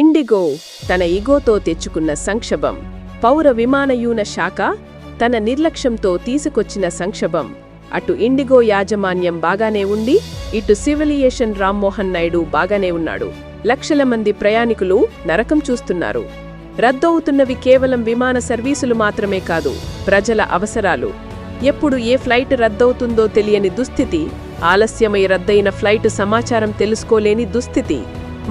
IndiGo తన ఇగోతో తెచ్చుకున్న సంక్షోభం. పౌర విమానయూన శాఖ తన నిర్లక్ష్యంతో తీసుకొచ్చిన సంక్షోభం. అటు ఇండిగో యాజమాన్యం బాగానే ఉండి ఇటు సివిలియేషన్ రామ్మోహన్ నాయుడు బాగానే ఉన్నాడు. లక్షల మంది ప్రయాణికులు నరకం చూస్తున్నారు. రద్దవుతున్నవి కేవలం విమాన సర్వీసులు మాత్రమే కాదు ప్రజల అవసరాలు. ఎప్పుడు ఏ ఫ్లైట్ రద్దవుతుందో తెలియని దుస్థితి ఆలస్యమై రద్దయిన ఫ్లైటు సమాచారం తెలుసుకోలేని దుస్థితి.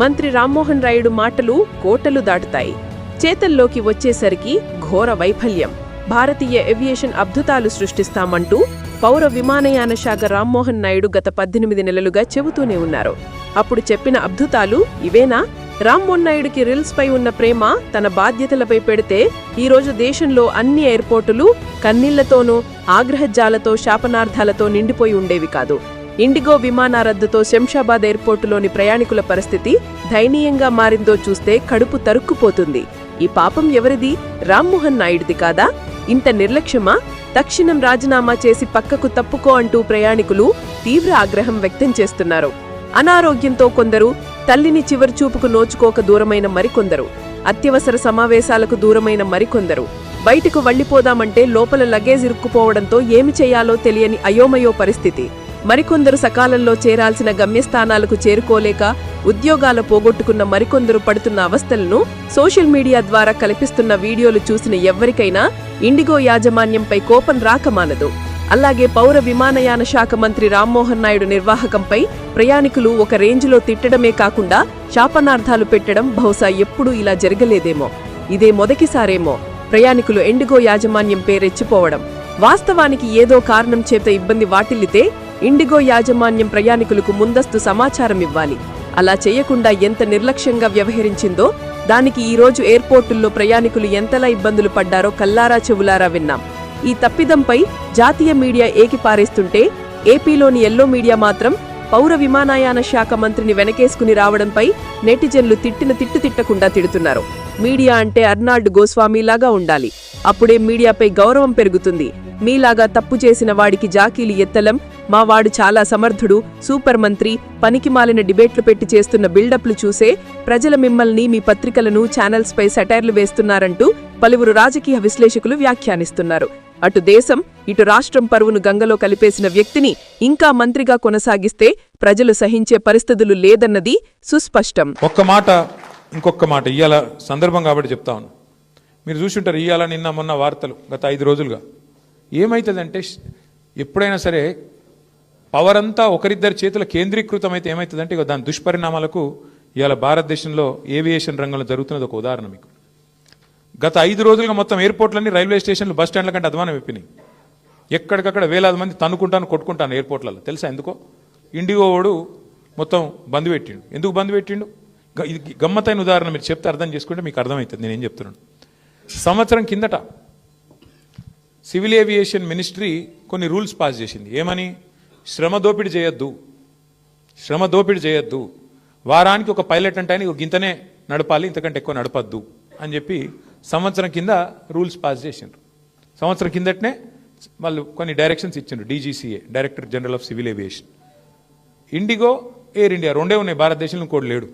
మంత్రి రామ్మోహన్ రాయుడు మాటలు కోటలు దాటుతాయి. చేతల్లోకి వచ్చేసరికి ఘోర వైఫల్యం. భారతీయ ఏవియేషన్ అద్భుతాలు సృష్టిస్తామంటూ పౌర విమానయాన శాఖ రామ్మోహన్ నాయుడు గత పద్దెనిమిది నెలలుగా చెబుతూనే ఉన్నారు. అప్పుడు చెప్పిన అద్భుతాలు ఇవేనా? రామ్మోహన్ నాయుడికి రిల్స్పై ఉన్న ప్రేమ తన బాధ్యతలపై పెడితే ఈరోజు దేశంలో అన్ని ఎయిర్పోర్టులు కన్నీళ్ళతోనూ ఆగ్రహజాలతో శాపనార్థాలతో నిండిపోయి ఉండేవి కాదు. ఇండిగో విమాన రద్దుతో శంషాబాద్ ఎయిర్పోర్టులోని ప్రయాణికుల పరిస్థితి దయనీయంగా మారిందో చూస్తే కడుపు తరుక్కుపోతుంది. ఈ పాపం ఎవరిది? రామ్మోహన్ నాయుడిది కాదా? ఇంత నిర్లక్ష్యమా? తక్షణం రాజీనామా చేసి పక్కకు తప్పుకో అంటూ ప్రయాణికులు తీవ్ర ఆగ్రహం వ్యక్తం చేస్తున్నారు. అనారోగ్యంతో కొందరు తల్లిని చివరి చూపుకు నోచుకోక దూరమైన మరికొందరు అత్యవసర సమావేశాలకు దూరమైన మరికొందరు బయటకు వళ్ళిపోదామంటే లోపల లగేజ్ ఇరుక్కుపోవడంతో ఏమి చేయాలో తెలియని అయోమయో పరిస్థితి. మరికొందరు సకాలంలో చేరాల్సిన గమ్యస్థానాలకు చేరుకోలేక ఉద్యోగాలు పోగొట్టుకున్న మరికొందరు పడుతున్న అవస్థలను సోషల్ మీడియా ద్వారా కల్పిస్తున్న వీడియోలు చూసిన ఎవ్వరికైనా ఇండిగో యాజమాన్యంపై కోపం రాకమానదు. అలాగే పౌర విమానయాన శాఖ మంత్రి రామ్మోహన్ నాయుడు నిర్వాహకంపై ప్రయాణికులు ఒక రేంజ్లో తిట్టడమే కాకుండా శాపనార్థాలు పెట్టడం బహుశా ఎప్పుడూ ఇలా జరగలేదేమో. ఇదే మొదటిసారేమో ప్రయాణికులు ఎండిగో యాజమాన్యం పేరెచ్చిపోవడం. వాస్తవానికి ఏదో కారణం చేత ఇబ్బంది వాటిల్లితే ఇండిగో యాజమాన్యం ప్రయాణికులకు ముందస్తు సమాచారం ఇవ్వాలి. అలా చేయకుండా ఎంత నిర్లక్ష్యంగా వ్యవహరించిందో దానికి ఈ రోజు ఎయిర్పోర్టుల్లో ప్రయాణికులు ఎంతలా ఇబ్బందులు పడ్డారో కల్లారా చెవులారా విన్నాం. ఈ తప్పిదంపై జాతీయ మీడియా ఏకిపారేస్తుంటే ఏపీలోని ఎల్లో మీడియా మాత్రం పౌర విమానయాన శాఖ మంత్రిని వెనకేసుకుని రావడంపై నెటిజన్లు తిట్టిన తిట్టు తిట్టకుండా తిడుతున్నారు. మీడియా అంటే అర్నాల్డ్ గోస్వామిలాగా ఉండాలి. అప్పుడే మీడియాపై గౌరవం పెరుగుతుంది. మీలాగా తప్పు చేసిన వాడికి జాకీలు ఎత్తలం మా వాడు చాలా సమర్థుడు సూపర్ మంత్రి పనికిమాలిన డిబేట్లు పెట్టి చేస్తున్న బిల్డప్లు చూసే ప్రజల మిమ్మల్ని మీ పత్రికలను ఛానల్స్పై సెటైర్లు వేస్తున్నారంటూ పలువురు రాజకీయ విశ్లేషకులు వ్యాఖ్యానిస్తున్నారు. అటు దేశం ఇటు రాష్ట్రం పరువును గంగలో కలిపేసిన వ్యక్తిని ఇంకా మంత్రిగా కొనసాగిస్తే ప్రజలు సహించే పరిస్థితులు లేదన్నది సుస్పష్టం. ఒక్క మాట ఇంకొక మాట ఇవాళ సందర్భం కాబట్టి చెప్తా ఉన్నాను మీరు చూసుంటారు ఇవాళ నిన్న మొన్న వార్తలు గత ఐదు రోజులుగా. ఏమవుతుందంటే ఎప్పుడైనా సరే పవర్ అంతా ఒకరిద్దరి చేతుల కేంద్రీకృతమైతే ఏమవుతుందంటే ఇక దాని దుష్పరిణామాలకు ఇవాళ భారతదేశంలో ఏవియేషన్ రంగంలో జరుగుతున్నది ఒక ఉదాహరణ మీకు. గత ఐదు రోజులుగా మొత్తం ఎయిర్పోర్ట్లన్నీ రైల్వే స్టేషన్లు బస్ స్టాండ్ల కంటే అధ్వానం అయిపోయినాయి. ఎక్కడికక్కడ వేలాది మంది తన్నుకుంటాను కొట్టుకుంటాను ఎయిర్పోర్ట్లలో. తెలుసా ఎందుకో? ఇండిగో వాడు మొత్తం బంద్ పెట్టిండు. ఎందుకు బంద్ పెట్టిండు? ఇది గమ్మతైన ఉదాహరణ మీరు చెప్తే అర్థం చేసుకుంటే మీకు అర్థమవుతుంది. నేనేం చెప్తున్నాను? సంవత్సరం కిందట సివిల్ ఏవియేషన్ మినిస్ట్రీ కొన్ని రూల్స్ పాస్ చేసింది. ఏమని? శ్రమ దోపిడీ చేయొద్దు. శ్రమ దోపిడీ చేయొద్దు. వారానికి ఒక పైలట్ అంటే ఆయన గింతనే నడపాలి ఇంతకంటే ఎక్కువ నడపద్దు అని చెప్పి సంవత్సరం కింద రూల్స్ పాస్ చేసిండ్రు. సంవత్సరం కిందటనే వాళ్ళు కొన్ని డైరెక్షన్స్ ఇచ్చిండ్రు DGCA director general of civil aviation. IndiGo Air India రెండే ఉన్నాయి భారతదేశంలో ఇంకోటి లేడు.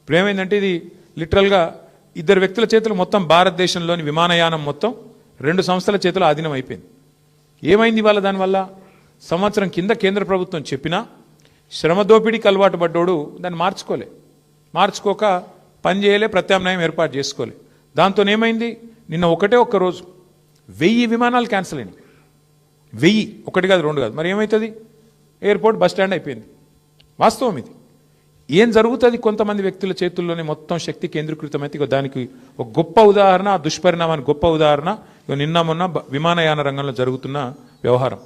ఇప్పుడు ఏమైందంటే ఇది లిటరల్గా ఇద్దరు వ్యక్తుల చేతులు మొత్తం భారతదేశంలోని విమానయానం మొత్తం రెండు సంస్థల చేతులు ఆధీనం అయిపోయింది. ఏమైంది వాళ్ళ దానివల్ల? సంవత్సరం కింద కేంద్ర ప్రభుత్వం చెప్పినా శ్రమ దోపిడీకి అలవాటు పడ్డోడు దాన్ని మార్చుకోలే. మార్చుకోక పని చేయలే ప్రత్యామ్నాయం ఏర్పాటు చేసుకోలే. దాంతో ఏమైంది? నిన్న ఒకటే ఒక్క రోజు వెయ్యి విమానాలు క్యాన్సిల్ అయినాయి. వెయ్యి. ఒకటి కాదు రెండు కాదు. మరి ఏమవుతుంది ఎయిర్పోర్ట్ బస్ స్టాండ్ అయిపోయింది. వాస్తవం ఇది. ఏం జరుగుతుంది? కొంతమంది వ్యక్తుల చేతుల్లోనే మొత్తం శక్తి కేంద్రీకృతమైతే దానికి ఒక గొప్ప ఉదాహరణ ఆ దుష్పరిణామానికి గొప్ప ఉదాహరణ. నిన్న మొన్న విమానయాన రంగంలో జరుగుతున్న వ్యవహారం.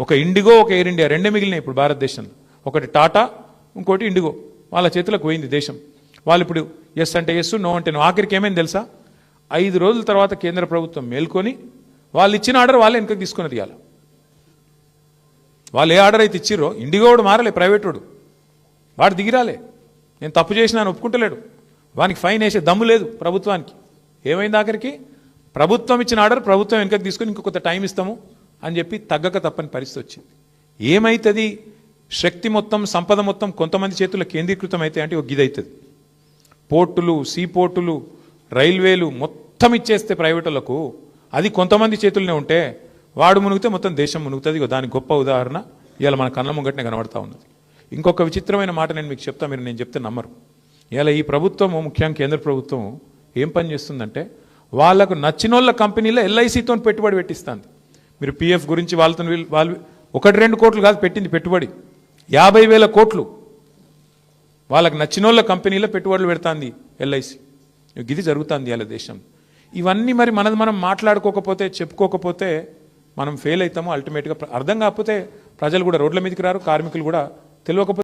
ఒక ఇండిగో ఒక ఎయిర్ ఇండియా రెండే మిగిలినాయి ఇప్పుడు భారతదేశంలో. ఒకటి టాటా ఇంకోటి ఇండిగో. వాళ్ళ చేతులకు పోయింది దేశం. వాళ్ళు ఇప్పుడు ఎస్ అంటే ఎస్ నో అంటే నో. ఆఖరికి ఏమైంది తెలుసా? ఐదు రోజుల తర్వాత కేంద్ర ప్రభుత్వం మేల్కొని వాళ్ళు ఇచ్చిన ఆర్డర్ వాళ్ళే వెనకకి తీసుకున్నది ఇవాళ. వాళ్ళు ఏ ఆర్డర్ అయితే ఇచ్చిర్రో ఇండిగోడు మారలే ప్రైవేట్ వాడు. వాడు దిగిరాలే. నేను తప్పు చేసినా అని ఒప్పుకుంటలేడు. వానికి ఫైన్ వేసే దమ్ము లేదు ప్రభుత్వానికి. ఏమైంది ఆఖరికి? ప్రభుత్వం ఇచ్చిన ఆర్డర్ ప్రభుత్వం వెనకకి తీసుకొని ఇంకొక టైం ఇస్తాము. అని చెప్పి తగ్గక తప్పని పరిస్థితి వచ్చింది. ఏమైతుంది? శక్తి మొత్తం సంపద మొత్తం కొంతమంది చేతుల్లో కేంద్రీకృతం అయితే అంటే ఒక గిదవుతుంది పోర్టులు సీ పోర్టులు రైల్వేలు మొత్తం ఇచ్చేస్తే ప్రైవేటులకు అది కొంతమంది చేతుల్లోనే ఉంటే వాడు మునిగితే మొత్తం దేశం మునుగుతుంది. ఇగో దానికి గొప్ప ఉదాహరణ ఇవాళ మన కళ్ళ ముంగటనే కనబడతా ఉన్నది. ఇంకొక విచిత్రమైన మాట నేను మీకు చెప్తా మీరు నేను చెప్తే నమ్మరు. ఇలా ఈ ప్రభుత్వము ముఖ్యంగా కేంద్ర ప్రభుత్వం ఏం పని చేస్తుందంటే వాళ్ళకు నచ్చినోళ్ళ కంపెనీలో ఎల్ఐసితో పెట్టుబడి పెట్టిస్తుంది. మీరు పిఎఫ్ గురించి వాళ్ళతో వాళ్ళు ఒకటి రెండు కోట్లు కాదు పెట్టింది పెట్టుబడి. యాభై వేల కోట్లు. వాళ్ళకి నచ్చినోళ్ళ కంపెనీలో పెట్టుబడులు పెడుతుంది ఎల్ఐసి ఇది జరుగుతుంది వాళ్ళ దేశం. ఇవన్నీ మరి మనది మనం మాట్లాడుకోకపోతే చెప్పుకోకపోతే మనం ఫెయిల్ అవుతాము అల్టిమేట్గా అర్థం కాకపోతే ప్రజలు కూడా రోడ్ల మీదకి రారు కార్మికులు కూడా తెలియకపోతే